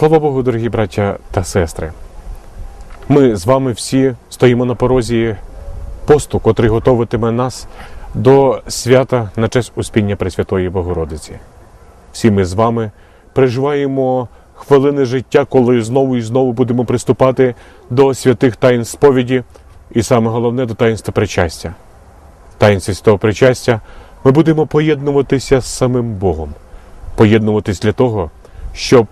Слава Богу, дорогі браття та сестри. Ми з вами всі стоїмо на порозі посту, котрий готуватиме нас до свята на честь Успіння Пресвятої Богородиці. Всі ми з вами переживаємо хвилини життя, коли знову і знову будемо приступати до святих таїн сповіді, і саме головне до таїнства причастя. Таїнстві святого причастя ми будемо поєднуватися з самим Богом, поєднуватись для того, щоб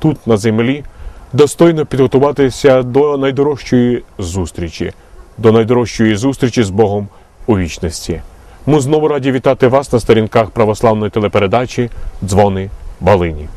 тут на землі достойно підготуватися до найдорожчої зустрічі, до найдорожчої зустрічі з Богом у вічності. Ми знову раді вітати вас на сторінках православної телепередачі Дзвони Балині.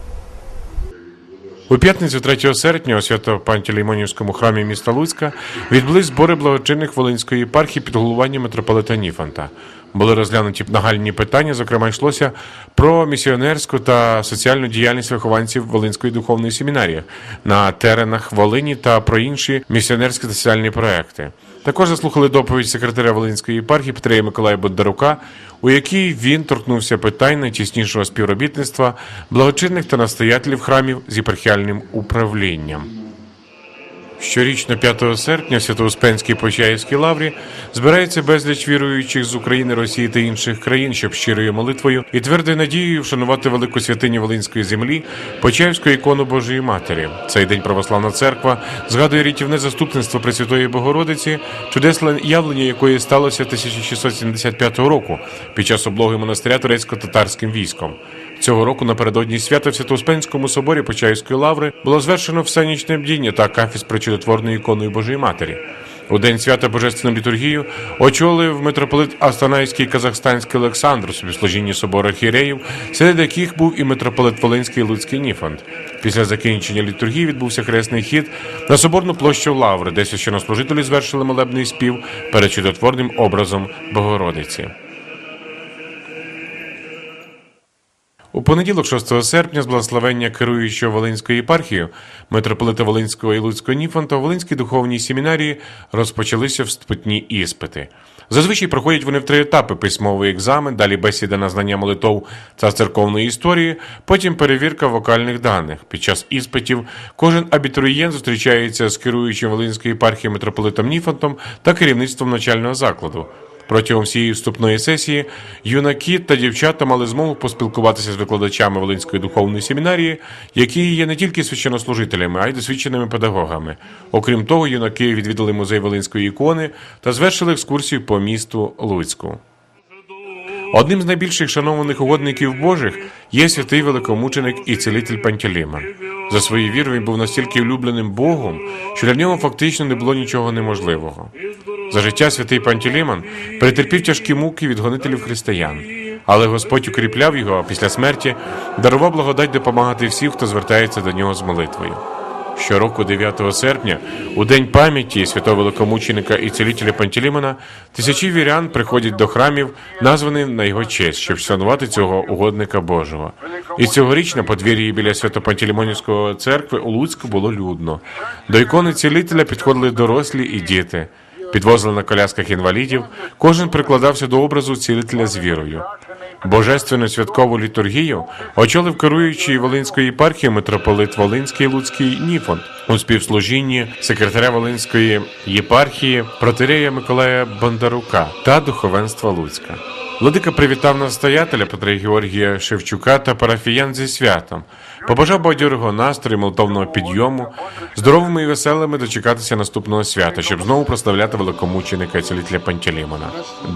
У п'ятницю 3 серпня у Свято-Пантелеймонівському храмі міста Луцька відбулись збори благочинних Волинської єпархії під головуванням митрополита Ніфанта. Були розглянуті нагальні питання, зокрема йшлося про місіонерську та соціальну діяльність вихованців Волинської духовної семінарії на теренах Волині та про інші місіонерські та соціальні проекти. Також заслухали доповідь секретаря Волинської єпархії Петрея Миколая Бондарука, у якій він торкнувся питань найтіснішого співробітництва благочинних та настоятелів храмів з єпархіальним управлінням. Щорічно 5 серпня Свято-Успенській Почаївській лаврі збирається безліч віруючих з України, Росії та інших країн, щоб щирою молитвою і твердою надією вшанувати велику святиню Волинської землі, Почаївську ікону Божої Матері. Цей день православна церква згадує рятівне заступництво Пресвятої Богородиці, чудесне явлення якої сталося 1675 року під час облоги монастиря турецько-татарським військом. Цього року напередодні свята в Свято-Успенському соборі Почаївської лаври було звершено всенічне бдіння та акафіст про чудотворною іконою Божої Матері. У день свята Божественну літургію очолив митрополит Астанайський казахстанський Олександр у співслужінні собору архієреїв, серед яких був і митрополит Волинський Луцький Ніфант. Після закінчення літургії відбувся хресний хід на соборну площу Лаври, де священнослужителі звершили молебний спів перед чудотворним образом Богородиці. У понеділок, 6 серпня, з благословення керуючого Волинською єпархією, митрополита Волинського і Луцького Ніфанта у Волинській духовній семінарії розпочалися вступні іспити. Зазвичай проходять вони в три етапи: письмовий екзамен, далі бесіда на знання молитов та церковної історії, потім перевірка вокальних даних. Під час іспитів кожен абітурієнт зустрічається з керуючим Волинської єпархії митрополитом Ніфантом та керівництвом начального закладу. Протягом всієї вступної сесії юнаки та дівчата мали змогу поспілкуватися з викладачами Волинської духовної семінарії, які є не тільки священнослужителями, а й досвідченими педагогами. Окрім того, юнаки відвідали музей Волинської ікони та звершили екскурсію по місту Луцьку. Одним з найбільших шанованих угодників Божих є святий великомученик і цілитель Пантелеймон. За свою віру він був настільки улюбленим Богом, що для нього фактично не було нічого неможливого. За життя святий Пантелеймон перетерпів тяжкі муки від гонителів християн, але Господь укріпляв його а після смерті, дарував благодать допомагати всім, хто звертається до нього з молитвою. Щороку, 9 серпня, у день пам'яті святого великомученика і цілителя Пантелеймона, тисячі вірян приходять до храмів, названих на його честь, щоб вшанувати цього угодника Божого. І цьогоріч на подвір'ї біля Свято-Пантелеймонівської церкви у Луцьку було людно. До ікони цілителя підходили дорослі і діти. Підвозили на колясках інвалідів, кожен прикладався до образу цілителя з вірою. Божественну святкову літургію очолив керуючий Волинської єпархії митрополит Волинський Луцький Ніфонт у співслужінні секретаря Волинської єпархії протерея Миколая Бондарука та духовенства Луцька. Владика привітав настоятеля Петра Георгія Шевчука та парафіян зі святом, побажав бадьорого настрою, молитовного підйому, здоровими і веселими дочекатися наступного свята, щоб знову прославляти великомученика і цілителя Пантелеймона.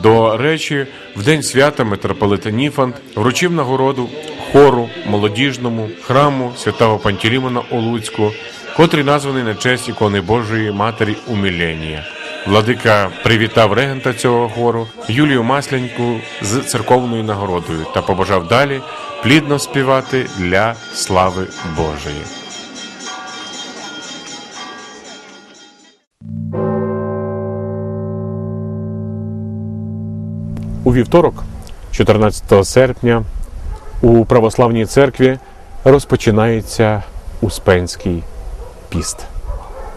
До речі, в день свята митрополит Ніфант вручив нагороду хору молодіжному храму святого Пантелеймона у Луцьку, котрий названий на честь ікони Божої Матері Умілення. Владика привітав регента цього хору Юлію Масляньку з церковною нагородою та побажав далі плідно співати для слави Божої. У вівторок, 14 серпня, у православній церкві розпочинається Успенський піст.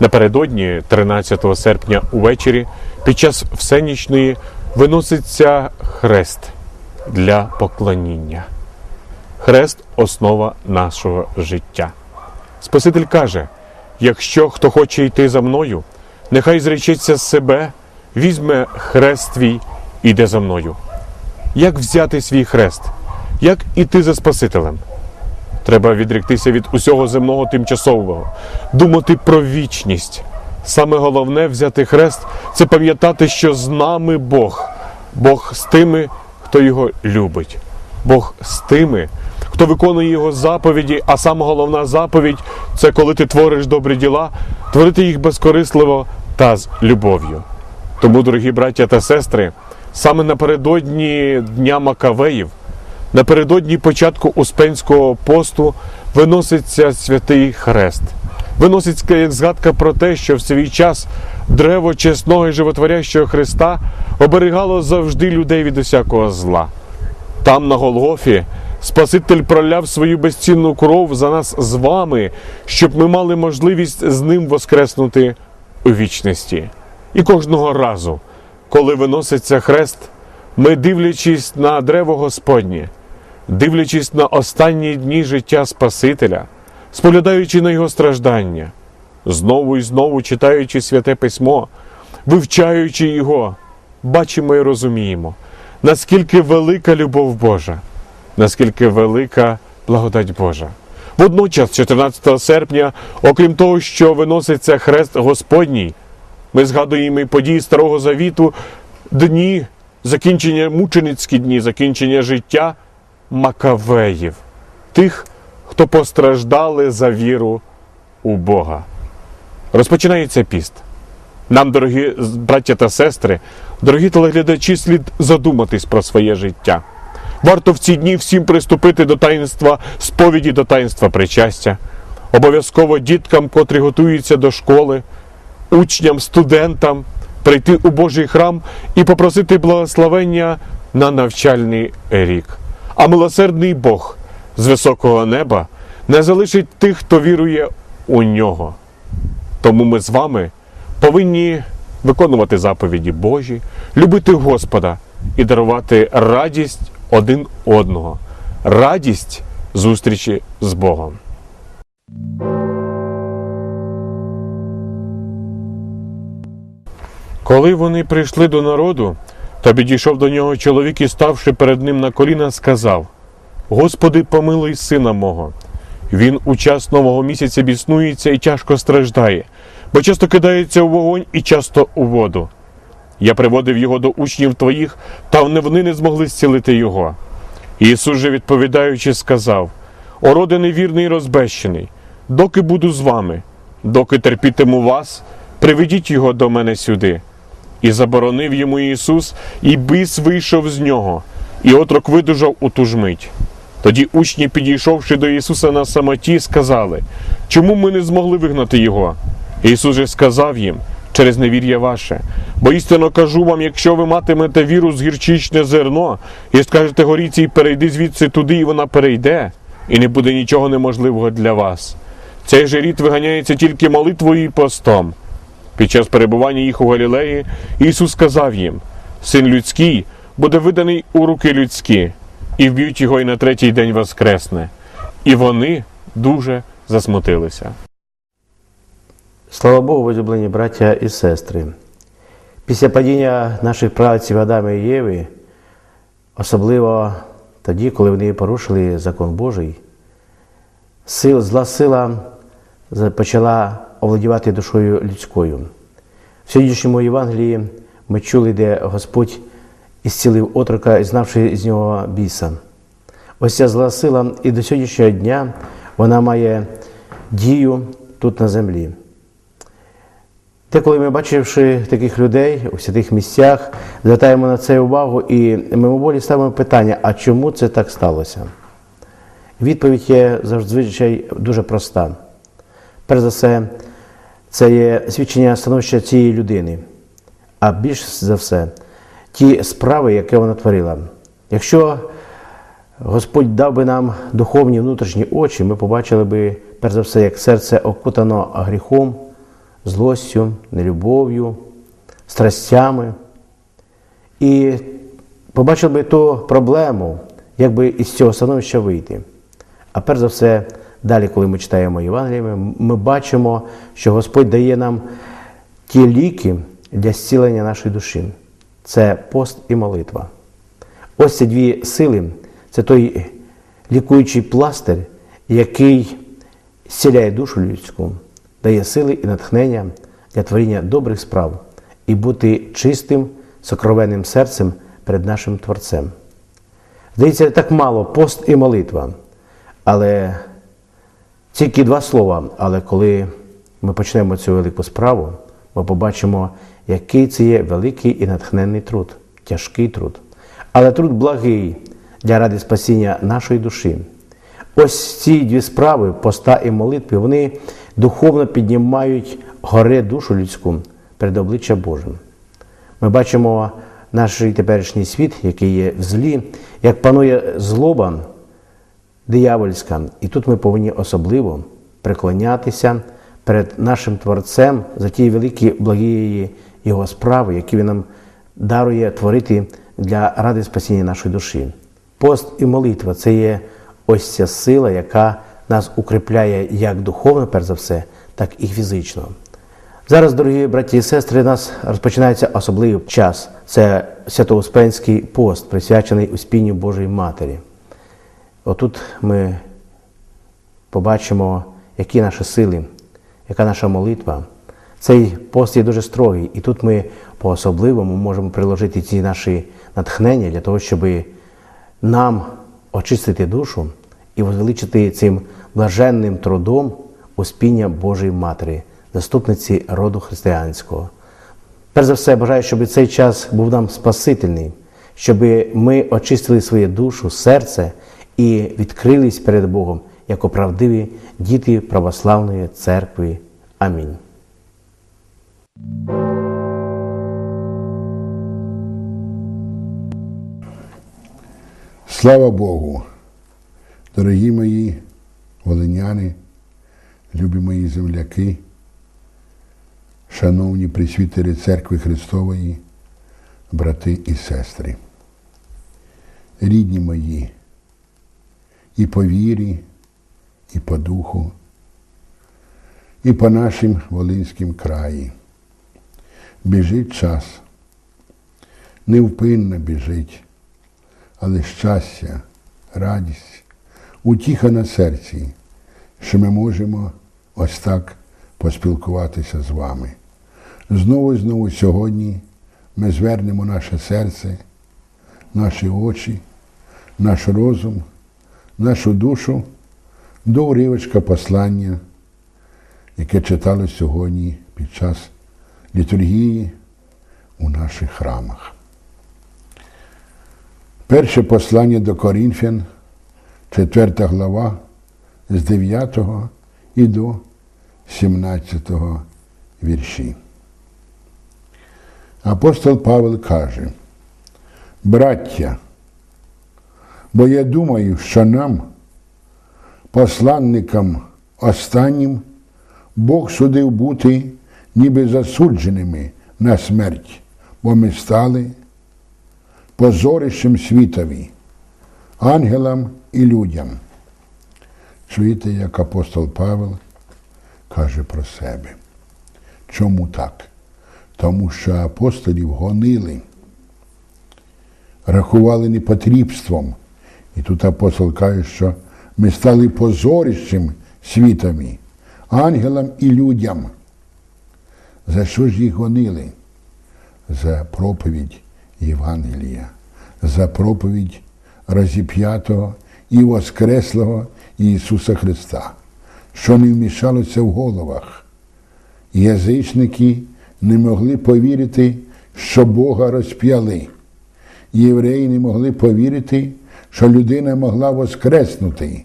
Напередодні, 13 серпня увечері, під час всенічної виноситься хрест для поклоніння. Хрест основа нашого життя. Спаситель каже: якщо хто хоче йти за мною, нехай зречеться себе, візьме хрест твій і йде за мною. Як взяти свій хрест? Як іти за Спасителем? Треба відректися від усього земного тимчасового, думати про вічність. Саме головне взяти хрест це пам'ятати, що з нами Бог, Бог з тими, хто його любить, Бог з тими, хто виконує його заповіді. А саме головна заповідь це коли ти твориш добрі діла, творити їх безкорисливо та з любов'ю. Тому, дорогі браття та сестри, саме напередодні Дня Макавеїв Напередодні початку Успенського посту виноситься святий хрест. Виноситься як згадка про те, що в свій час древо чесного і животворящого Христа оберігало завжди людей від усякого зла. Там, на Голгофі, Спаситель проляв свою безцінну кров за нас з вами, щоб ми мали можливість з ним воскреснути у вічності. І кожного разу, коли виноситься хрест, ми, дивлячись на древо Господнє, дивлячись на останні дні життя Спасителя, споглядаючи на його страждання, знову і знову читаючи святе письмо, вивчаючи його, бачимо і розуміємо, наскільки велика любов Божа, наскільки велика благодать Божа. Водночас, 14 серпня, окрім того, що виноситься хрест Господній, ми згадуємо і події Старого Завіту, дні, закінчення мученицькі дні, закінчення життя Макавеїв, тих, хто постраждали за віру у Бога. Розпочинається піст. Нам, дорогі браття та сестри, дорогі телеглядачі, слід задуматись про своє життя. Варто в ці дні всім приступити до таїнства сповіді до таїнства причастя, обов'язково діткам, котрі готуються до школи, учням, студентам прийти у Божий храм і попросити благословення на навчальний рік. А милосердний Бог з високого неба не залишить тих, хто вірує у нього. Тому ми з вами повинні виконувати заповіді Божі, любити Господа і дарувати радість один одного, радість зустрічі з Богом. Коли вони прийшли до народу, то підійшов до нього чоловік і, ставши перед ним на коліна, сказав: Господи, помилуй сина мого. Він у час нового місяця біснується і тяжко страждає, бо часто кидається у вогонь і часто у воду. Я приводив його до учнів твоїх, та вони не змогли зцілити його. Ісус же, відповідаючи, сказав: О, роде невірний і розбещений, доки буду з вами, доки терпітиму вас, приведіть його до мене сюди. І заборонив йому Ісус, і біс вийшов з нього, і отрок видужав у ту ж мить. Тоді учні, підійшовши до Ісуса на самоті, сказали, чому ми не змогли вигнати Його? Ісус же сказав їм, через невір'я ваше. Бо істинно кажу вам, якщо ви матимете віру з гірчичне зерно, і скажете горіці, перейди звідси туди, і вона перейде, і не буде нічого неможливого для вас. Цей же рід виганяється тільки молитвою і постом. Під час перебування їх у Галілеї Ісус сказав їм: Син людський буде виданий у руки людські, і вб'ють його і на третій день воскресне. І вони дуже засмутилися. Слава Богу, возлюблені браття і сестри. Після падіння наших праців Адама і Єви, особливо тоді, коли вони порушили закон Божий, сил, зла сила почала овладівати душою людською. В сьогоднішньому Євангелії ми чули, де Господь ісцілив отрока, знавши з нього біса. Ось ця зла сила і до сьогоднішнього дня вона має дію тут на землі. Деколи ми, бачивши таких людей у святих місцях, звертаємо на це увагу і мимоволі ставимо питання, а чому це так сталося? Відповідь є зазвичай дуже проста. Перш за все, це є свідчення становища цієї людини, а більш за все, ті справи, які вона творила. Якщо Господь дав би нам духовні внутрішні очі, ми побачили би, перш за все, як серце окутано гріхом, злостю, нелюбов'ю, страстями. І побачили би ту проблему, як би із цього становища вийти. А перш за все, далі, коли ми читаємо Євангеліє, ми- бачимо, що Господь дає нам ті ліки для зцілення нашої душі. Це пост і молитва. Ось ці дві сили це той лікуючий пластир, який зціляє душу людську, дає сили і натхнення для творіння добрих справ і бути чистим, сокровенним серцем перед нашим Творцем. Здається, так мало пост і молитва. Але тільки два слова. Але коли ми почнемо цю велику справу, ми побачимо, який це є великий і натхненний труд, тяжкий труд. Але труд благий для ради спасіння нашої душі. Ось ці дві справи, поста і молитви, вони духовно піднімають горе душу людську перед обличчя Божим. Ми бачимо наш теперішній світ, який є в злі, як панує злоба диявольська. І тут ми повинні особливо преклонятися перед нашим Творцем за ті великі благі Його справи, які Він нам дарує творити для ради спасіння нашої душі. Пост і молитва це є ось ця сила, яка нас укріпляє як духовно, перш за все, так і фізично. Зараз, дорогі браті і сестри, у нас розпочинається особливий час. Це Святоуспенський пост, присвячений Успінню Божої Матері. Отут ми побачимо, які наші сили, яка наша молитва. Цей пост є дуже строгий, і тут ми по-особливому можемо приложити ці наші натхнення для того, щоб нам очистити душу і возвеличити цим блаженним трудом успіння Божої Матері, заступниці роду християнського. Перш за все, бажаю, щоб цей час був нам спасительний, щоб ми очистили своє душу, серце і відкрились перед Богом як оправдиві діти православної церкви. Амінь. Слава Богу, дорогі мої волиняни, любі мої земляки, шановні присвітери Церкви Христової, брати і сестри, рідні мої, і по вірі, і по духу, і по нашим Волинським краї. Біжить час, невпинно біжить але щастя, радість, утіха на серці, що ми можемо ось так поспілкуватися з вами. Знову і знову сьогодні ми звернемо наше серце, наші очі, наш розум, нашу душу до уривочка послання, яке читали сьогодні під час літургії у наших храмах. Перше послання до Корінфян, 4 глава, з 9 і до 17 вірші. Апостол Павел каже, браття, бо я думаю, що нам, посланникам останнім, Бог судив бути ніби засудженими на смерть, бо ми стали позорищем світові, ангелам і людям. Чуєте, як апостол Павел каже про себе. Чому так? Тому що апостолів гонили, рахували непотрібством. І тут апостол каже, що ми стали позорищем світові, ангелам і людям. За що ж їх гонили? За проповідь Євангелія, за проповідь розіп'ятого і Воскреслого Ісуса Христа, що не вмішалося в головах. Язичники не могли повірити, що Бога розп'яли. Євреї не могли повірити, що людина могла воскреснути.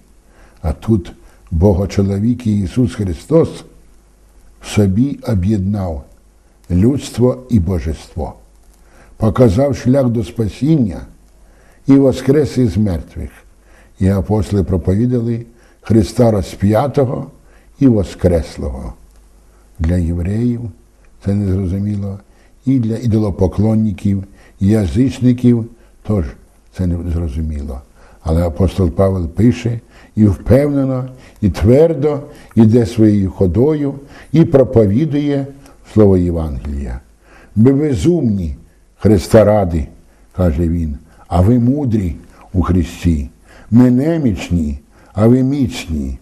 А тут Богочоловік Ісус Христос в собі об'єднав людство і божество показав шлях до спасіння і воскрес із мертвих. І апостоли проповідали Христа розп'ятого і Воскреслого. Для євреїв це незрозуміло, і для ідолопоклонників, язичників теж це не зрозуміло. Але апостол Павел пише і впевнено, і твердо іде своєю ходою і проповідує слово Євангелія. Ми безумні Христа ради, каже він, а ви мудрі у Христі. Ми немічні, а ви міцні.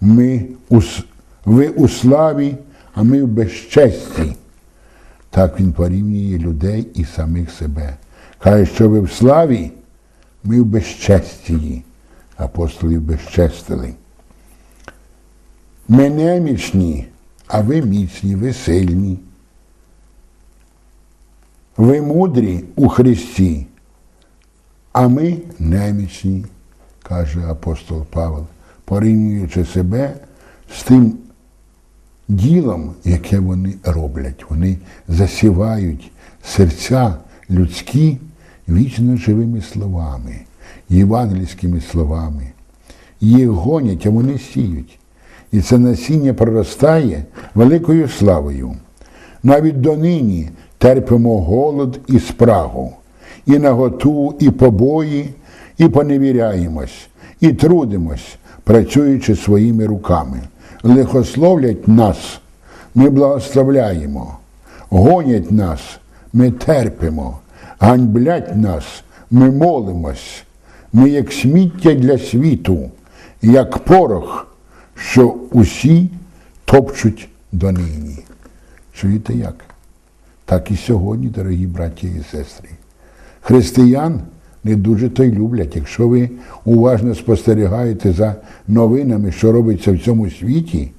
Ми у, ви у славі, а ми в безчесті. Так він порівнює людей і самих себе. Каже, що ви в славі, ми в безчестії. Апостолів безчестили. Ми немічні, а ви міцні, ви сильні. Ви мудрі у Христі, а ми немічні, каже апостол Павел, порівнюючи себе з тим ділом, яке вони роблять. Вони засівають серця людські вічно живими словами, євангельськими словами. Їх гонять, а вони сіють. І це насіння проростає великою славою. Навіть донині терпимо голод і спрагу, і наготу, і побої, і поневіряємось, і трудимось, працюючи своїми руками. Лихословлять нас, ми благословляємо, гонять нас, ми терпимо, ганьблять нас, ми молимось. Ми як сміття для світу, як порох, що усі топчуть донині. Чуєте як? Так і сьогодні, дорогі браті і сестри. Християн не дуже то й люблять. Якщо ви уважно спостерігаєте за новинами, що робиться в цьому світі,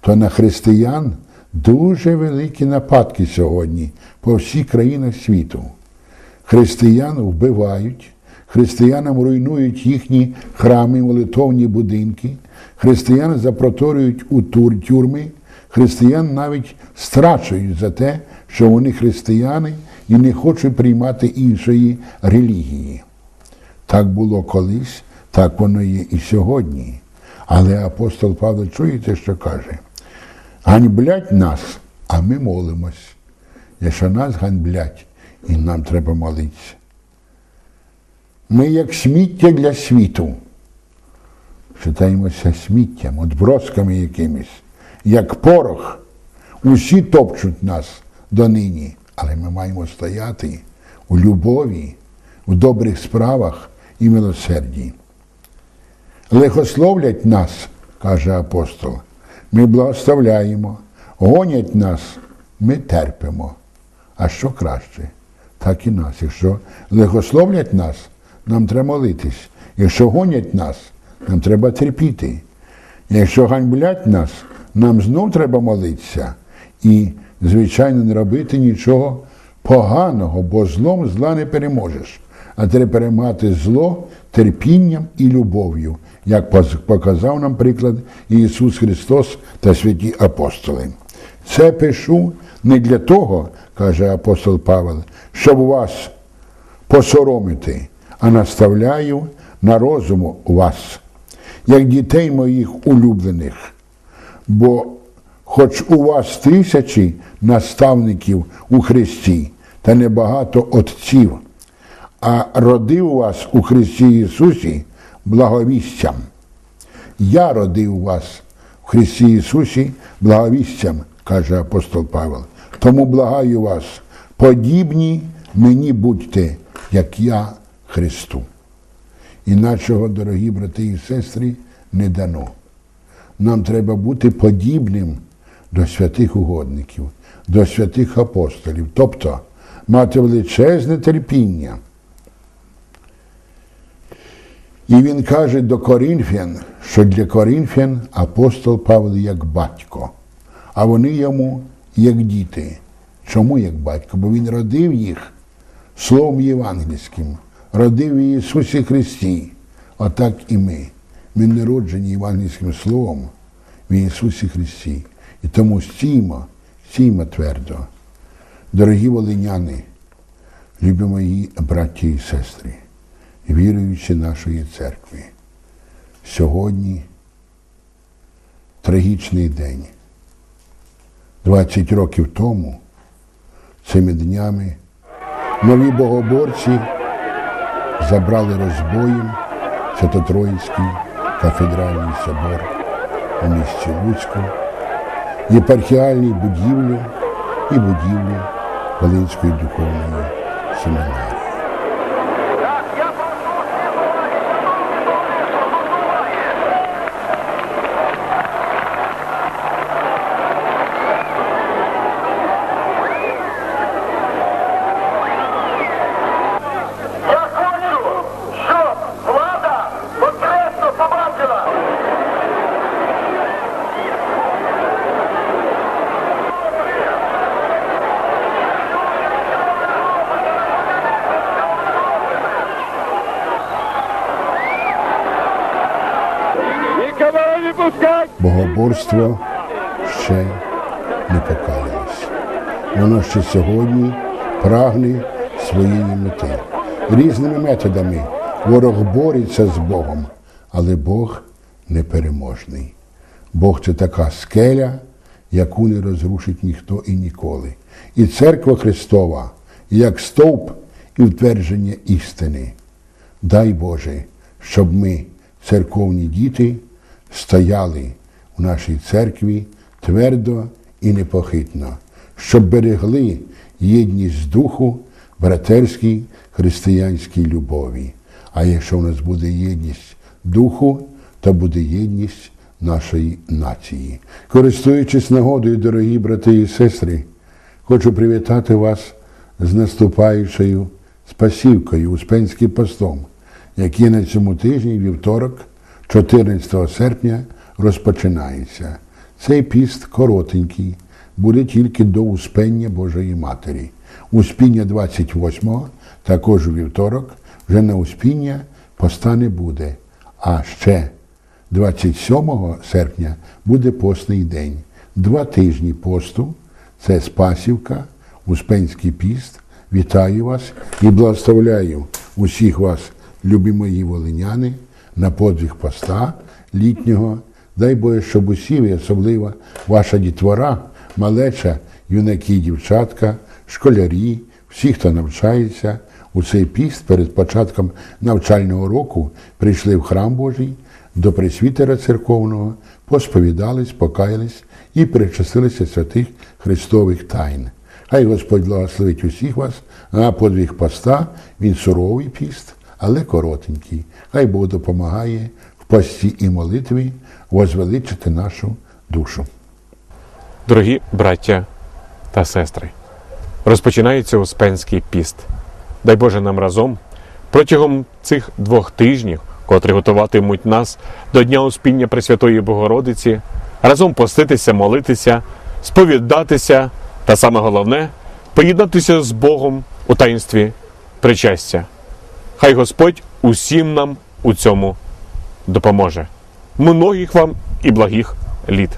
то на християн дуже великі нападки сьогодні по всіх країнах світу. Християн вбивають, християнам руйнують їхні храми, молитовні будинки, християн запроторюють у тур, тюрми, християн навіть страчують за те, що вони християни і не хочуть приймати іншої релігії. Так було колись, так воно є і сьогодні. Але апостол Павло чуєте, що каже? Ганьблять нас, а ми молимось. Якщо нас ганьблять, і нам треба молитися. Ми як сміття для світу. Читаємося сміттям, отбросками якимись, як порох. Усі топчуть нас донині, але ми маємо стояти у любові, у добрих справах і милосерді. Лихословлять нас, каже апостол, ми благословляємо, гонять нас, ми терпимо. А що краще? Так і нас. Якщо лихословлять нас, нам треба молитись. Якщо гонять нас, нам треба терпіти. Якщо ганьблять нас, нам знов треба молитися і, звичайно, не робити нічого поганого, бо злом зла не переможеш. А треба переймати зло терпінням і любов'ю, як показав нам приклад Ісус Христос та святі апостоли. Це пишу не для того, каже апостол Павел, щоб вас посоромити, а наставляю на розуму вас, як дітей моїх улюблених. Бо хоч у вас тисячі наставників у Христі та небагато отців, а родив вас у Христі Ісусі благовістям. Я родив вас в Христі Ісусі благовістям, каже апостол Павел. Тому благаю вас, подібні мені будьте, як я Христу. Іначого, дорогі брати і сестри, не дано. Нам треба бути подібним до святих угодників, до святих апостолів, тобто мати величезне терпіння. І він каже до Корінфян, що для Корінфян апостол Павло як батько, а вони йому як діти. Чому як батько? Бо він родив їх Словом Євангельським, родив Ісусі Христі. Отак і ми. Ми народжені Євангельським Словом в Ісусі Христі. І тому стіймо, стіймо твердо. Дорогі волиняни, любі мої браті і сестри, віруючи нашої церкви, сьогодні трагічний день. 20 років тому, цими днями, нові богоборці забрали розбоєм Свято-Троїцький кафедральний собор у місті Луцьку, єпархіальні будівлі і будівлі Волинської духовної семінарії. Я хочу, щоб влада конкретно побачила. Никого не Богоборство ще не покаялось. Воно ще сьогодні прагне своєї мети. Різними методами ворог бореться з Богом, але Бог непереможний. Бог це така скеля, яку не розрушить ніхто і ніколи. І церква Христова як стовп і втвердження істини. Дай Боже, щоб ми, церковні діти, стояли у нашій церкві твердо і непохитно, щоб берегли єдність духу, братерській християнській любові. А якщо в нас буде єдність духу, то буде єдність нашої нації. Користуючись нагодою, дорогі брати і сестри, хочу привітати вас з наступаючою спасівкою Успенським постом, який на цьому тижні, вівторок, 14 серпня, розпочинається. Цей піст коротенький, буде тільки до Успення Божої Матері. Успіння 28-го, також у вівторок, вже на Успіння поста не буде. А ще 27 серпня буде постний день. Два тижні посту це Спасівка, Успенський піст. Вітаю вас і благословляю усіх вас, любі мої волиняни, на подвиг поста літнього. Дай Боже, щоб усі ви, особливо ваша дітвора, малеча, юнаки, і дівчатка, школярі, всі, хто навчається, у цей піст перед початком навчального року прийшли в храм Божий до пресвітера церковного, посповідались, покаялись і причастилися святих Христових тайн. Хай Господь благословить усіх вас на подвиг поста, він суровий піст, але коротенький. Хай Бог допомагає в пості і молитві возвеличити нашу душу. Дорогі браття та сестри, розпочинається Успенський піст. Дай Боже нам разом протягом цих двох тижнів, котрі готуватимуть нас до Дня Успіння Пресвятої Богородиці, разом поститися, молитися, сповідатися та саме головне поєднатися з Богом у таїнстві причастя. Хай Господь усім нам у цьому допоможе. Многих вам і благих літ.